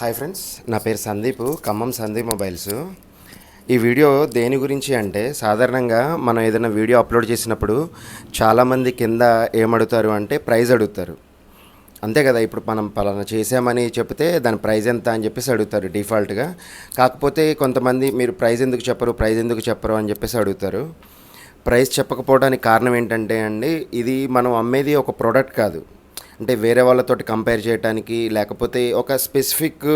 Hi friends నా పేరు Sandeep Khammam Sandeep mobiles ఈ వీడియో దేని గురించి అంటే సాధారణంగా మనం ఏదైనా వీడియో అప్లోడ్ చేసినప్పుడు చాలామంది కింద ఏమడుగుతారు అంటే ప్రైజ్ అడుగుతారు. అంతే కదా ఇప్పుడు మనం పలానా చేసామని చెప్తే దాని ప్రైజ్ ఎంత అని చెప్పేసి అడుగుతారు డిఫాల్ట్గా. కాకపోతే కొంతమంది మీరు ప్రైజ్ ఎందుకు చెప్పరు ప్రైజ్ ఎందుకు చెప్పరు అని చెప్పేసి అడుగుతారు. ప్రైస్ చెప్పకపోవడానికి కారణం ఏంటంటే అండి ఇది మనం అమ్మేది ఒక ప్రోడక్ట్ కాదు. అంటే వేరే వాళ్ళతోటి కంపేర్ చేయడానికి లేకపోతే ఒక స్పెసిఫిక్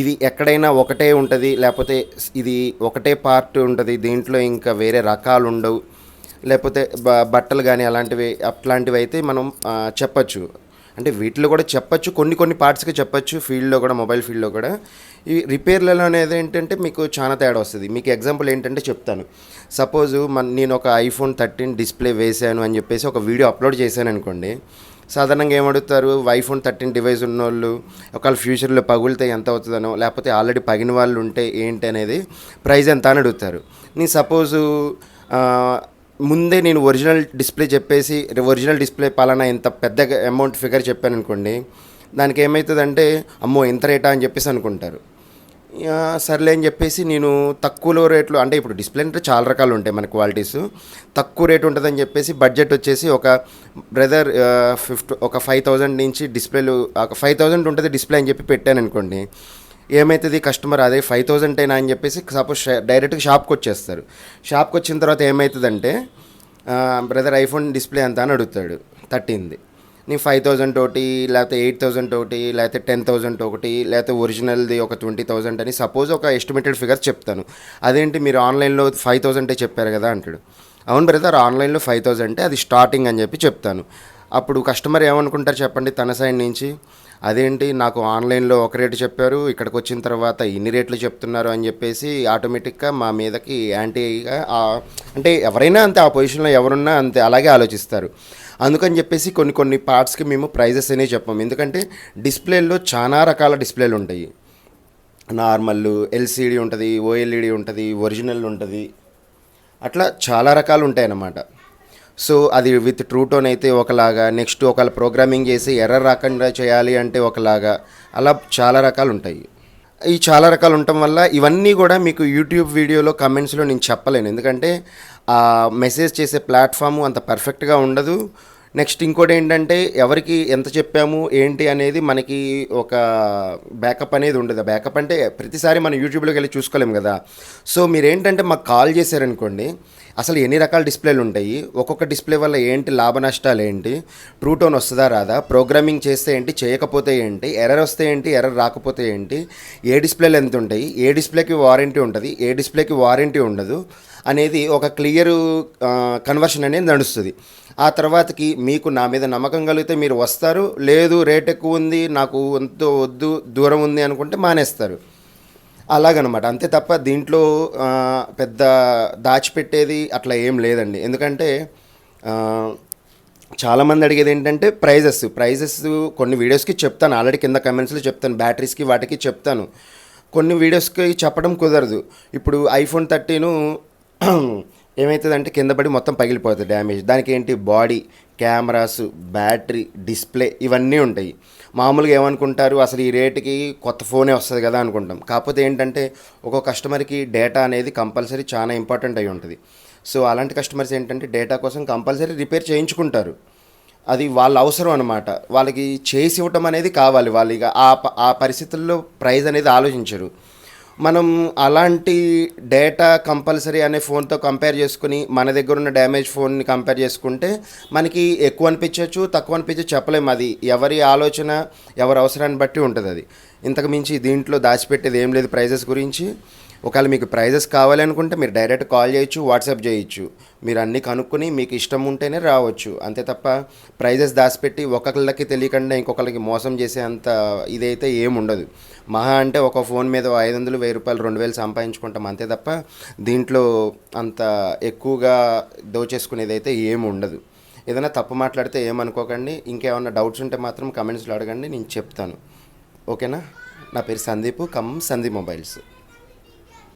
ఇది ఎక్కడైనా ఒకటే ఉంటుంది లేకపోతే ఇది ఒకటే పార్ట్ ఉంటుంది దీంట్లో ఇంకా వేరే రకాలు ఉండవు. లేకపోతే బ బట్టలు కానీ అలాంటివి అట్లాంటివి అయితే మనం చెప్పచ్చు. అంటే వీటిలో కూడా చెప్పచ్చు కొన్ని కొన్ని పార్ట్స్కి చెప్పచ్చు ఫీల్డ్లో కూడా మొబైల్ ఫీల్డ్లో కూడా. ఈ రిపేర్లలో అనేది ఏంటంటే మీకు చాలా తేడా వస్తుంది. మీకు ఎగ్జాంపుల్ ఏంటంటే చెప్తాను. సపోజ్ మన నేను ఒక ఐఫోన్ థర్టీన్ డిస్ప్లే వేశాను అని చెప్పేసి ఒక వీడియో అప్లోడ్ చేశాను అనుకోండి. సాధారణంగా ఏమడుగుతారు? ఐఫోన్ థర్టీన్ డివైస్ ఉన్నోళ్ళు ఒకవేళ ఫ్యూచర్లో పగులితే ఎంత అవుతుందనో లేకపోతే ఆల్రెడీ పగిన వాళ్ళు ఉంటే ఏంటి అనేది ప్రైస్ ఎంత అని అడుగుతారు. నేను సపోజు ముందే నేను ఒరిజినల్ డిస్ప్లే చెప్పేసి ఒరిజినల్ డిస్ప్లే పాలన ఇంత పెద్ద అమౌంట్ ఫిగర్ చెప్పాను అనుకోండి దానికి ఏమవుతుందంటే అమ్మో ఇంత రేటా అని చెప్పేసి అనుకుంటారు. సర్లే అని చెప్పేసి నేను తక్కువలో రేట్లు అంటే ఇప్పుడు డిస్ప్లే అంటే చాలా రకాలు ఉంటాయి మన క్వాలిటీస్ తక్కువ రేట్ ఉంటుందని చెప్పేసి బడ్జెట్ వచ్చేసి ఒక బ్రదర్ ఫిఫ్టీ ఒక ఫైవ్ థౌజండ్ నుంచి డిస్ప్లేలు ఒక ఫైవ్ థౌజండ్ ఉంటుంది డిస్ప్లే అని చెప్పి పెట్టాను అనుకోండి ఏమవుతుంది కస్టమర్ అదే ఫైవ్ థౌజండ్ అయినా అని చెప్పేసి సపోజ్ డైరెక్ట్గా షాప్కి వచ్చేస్తారు. షాప్కి వచ్చిన తర్వాత ఏమవుతుందంటే బ్రదర్ ఐఫోన్ డిస్ప్లే ఎంత అని అడుగుతాడు. థర్టీన్ది. నీ ఫైవ్ థౌజండ్ ఒకటి లేకపోతే ఎయిట్ థౌజండ్ ఒకటి లేకపోతే టెన్ థౌజండ్ ఒకటి లేకపోతే ఒరిజినల్ది ఒక ట్వంటీ థౌజండ్ అని సపోజ్ ఒక ఎస్టిమేటెడ్ ఫిగర్ చెప్తాను. అదేంటి? మీరు ఆన్లైన్లో ఫైవ్ థౌజండే చెప్పారు కదా అంటాడు. అవును బ్రదర్ ఆన్లైన్లో ఫైవ్ థౌజండ్ అంటే అది స్టార్టింగ్ అని చెప్పి చెప్తాను. అప్పుడు కస్టమర్ ఏమనుకుంటారు చెప్పండి తన సైడ్ నుంచి. అదేంటి నాకు ఆన్లైన్లో ఒక రేటు చెప్పారు ఇక్కడికి వచ్చిన తర్వాత ఇన్ని రేట్లు చెప్తున్నారు అని చెప్పేసి ఆటోమేటిక్గా మా మీదకి యాంటీగా అంటే ఎవరైనా అంతే ఆ పొజిషన్లో ఎవరున్నా అంతే అలాగే ఆలోచిస్తారు. అందుకని చెప్పేసి కొన్ని కొన్ని పార్ట్స్కి మేము ప్రైజెస్ అనేవి చెప్పాము. ఎందుకంటే డిస్ప్లేల్లో చాలా రకాల డిస్ప్లేలు ఉంటాయి. నార్మల్ ఎల్సిడి ఉంటుంది ఓఎల్ఈడి ఉంటుంది ఒరిజినల్ ఉంటుంది. అట్లా చాలా రకాలు ఉంటాయి అన్నమాట సో అది విత్ ట్రూ టోన్ అయితే ఒకలాగా నెక్స్ట్ ఒకవేళ ప్రోగ్రామింగ్ చేసి ఎర్ర రాకుండా చేయాలి అంటే ఒకలాగా అలా చాలా రకాలు ఉంటాయి. ఈ చాలా రకాలు ఉండటం వల్ల ఇవన్నీ కూడా మీకు యూట్యూబ్ వీడియోలో కమెంట్స్లో నేను చెప్పలేను. ఎందుకంటే ఆ మెసేజ్ చేసే ప్లాట్ఫామ్ అంత పర్ఫెక్ట్గా ఉండదు. నెక్స్ట్ ఇంకోటి ఏంటంటే ఎవరికి ఎంత చెప్పాము ఏంటి అనేది మనకి ఒక బ్యాకప్ అనేది ఉండదు. బ్యాకప్ అంటే ప్రతిసారి మనం యూట్యూబ్లోకి వెళ్ళి చూసుకోలేము కదా. సో మీరు ఏంటంటే మాకు కాల్ చేశారనుకోండి అసలు ఎన్ని రకాల డిస్ప్లేలు ఉంటాయి ఒక్కొక్క డిస్ప్లే వల్ల ఏంటి లాభ నష్టాలు ఏంటి ట్రూ టోన్ వస్తుందా రాదా ప్రోగ్రామింగ్ చేస్తే ఏంటి చేయకపోతే ఏంటి ఎర్రర్ వస్తే ఏంటి ఎర్రర్ రాకపోతే ఏంటి ఏ డిస్ప్లేలు ఎంత ఉంటాయి ఏ డిస్ప్లేకి వారంటీ ఉంటుంది ఏ డిస్ప్లేకి వారంటీ ఉండదు అనేది ఒక క్లియర్ కన్వర్షన్ అనేది నడుస్తుంది. ఆ తర్వాతకి మీకు నా మీద నమ్మకం కలిగితే మీరు వస్తారు. లేదు రేట్ ఎక్కువ ఉంది నాకు ఎంతో వద్దు దూరం ఉంది అనుకుంటే మానేస్తారు. అలాగనమాట. అంతే తప్ప దీంట్లో పెద్ద దాచిపెట్టేది అట్లా ఏం లేదండి. ఎందుకంటే చాలామంది అడిగేది ఏంటంటే ప్రైజెస్. ప్రైజెస్ కొన్ని వీడియోస్కి చెప్తాను. ఆల్రెడీ కింద కమెంట్స్లో చెప్తాను. బ్యాటరీస్కి వాటికి చెప్తాను. కొన్ని వీడియోస్కి చెప్పడం కుదరదు. ఇప్పుడు ఐఫోన్ థర్టీను ఏమవుతుందంటే కింద పడి మొత్తం పగిలిపోతుంది డ్యామేజ్. దానికి ఏంటి బాడీ కెమెరాస్ బ్యాటరీ డిస్ప్లే ఇవన్నీ ఉంటాయి. మామూలుగా ఏమనుకుంటారు? అసలు ఈ రేటుకి కొత్త ఫోనే వస్తుంది కదా అనుకుంటాం. కాకపోతే ఏంటంటే ఒక్కో కస్టమర్కి డేటా అనేది కంపల్సరీ చాలా ఇంపార్టెంట్ అయి ఉంటుంది. సో అలాంటి కస్టమర్స్ ఏంటంటే డేటా కోసం కంపల్సరీ రిపేర్ చేయించుకుంటారు. అది వాళ్ళ అవసరం అనమాట వాళ్ళకి చేసి ఇవ్వటం అనేది కావాలి. వాళ్ళు ఇక ఆ ప- ఆ పరిస్థితుల్లో ప్రైజ్ అనేది ఆలోచించరు. మనం అలాంటి డేటా కంపల్సరీ అనే ఫోన్తో కంపేర్ చేసుకుని మన దగ్గర ఉన్న డ్యామేజ్ ఫోన్ని కంపేర్ చేసుకుంటే మనకి ఎక్కువ అనిపించవచ్చు తక్కువ అనిపించచ్చు చెప్పలేము అది. ఎవరి ఆలోచన ఎవరి అవసరాన్ని బట్టి ఉంటుంది అది. ఇంతకు మించి దీంట్లో దాచిపెట్టేది ఏం లేదు ప్రైజెస్ గురించి. ఒకవేళ మీకు ప్రైజెస్ కావాలనుకుంటే మీరు డైరెక్ట్ కాల్ చేయొచ్చు వాట్సాప్ చేయొచ్చు. మీరు అన్నీ కనుక్కొని మీకు ఇష్టం ఉంటేనే రావచ్చు. అంతే తప్ప ప్రైజెస్ దాచిపెట్టి ఒకళ్ళకి తెలియకుండా ఇంకొకరికి మోసం చేసే అంత ఇదైతే ఏముండదు. మహా అంటే ఒక ఫోన్ మీద ఐదు వందలు వెయ్యి రూపాయలు రెండు వేలు సంపాదించుకుంటాం. అంతే తప్ప దీంట్లో అంత ఎక్కువగా దోచేసుకునేది అయితే ఏముండదు. ఏదైనా తప్పు మాట్లాడితే ఏమనుకోకండి. ఇంకేమన్నా డౌట్స్ ఉంటే మాత్రం కమెంట్స్లో అడగండి నేను చెప్తాను. ఓకేనా? నా పేరు సందీప్. Come Sandeep mobiles.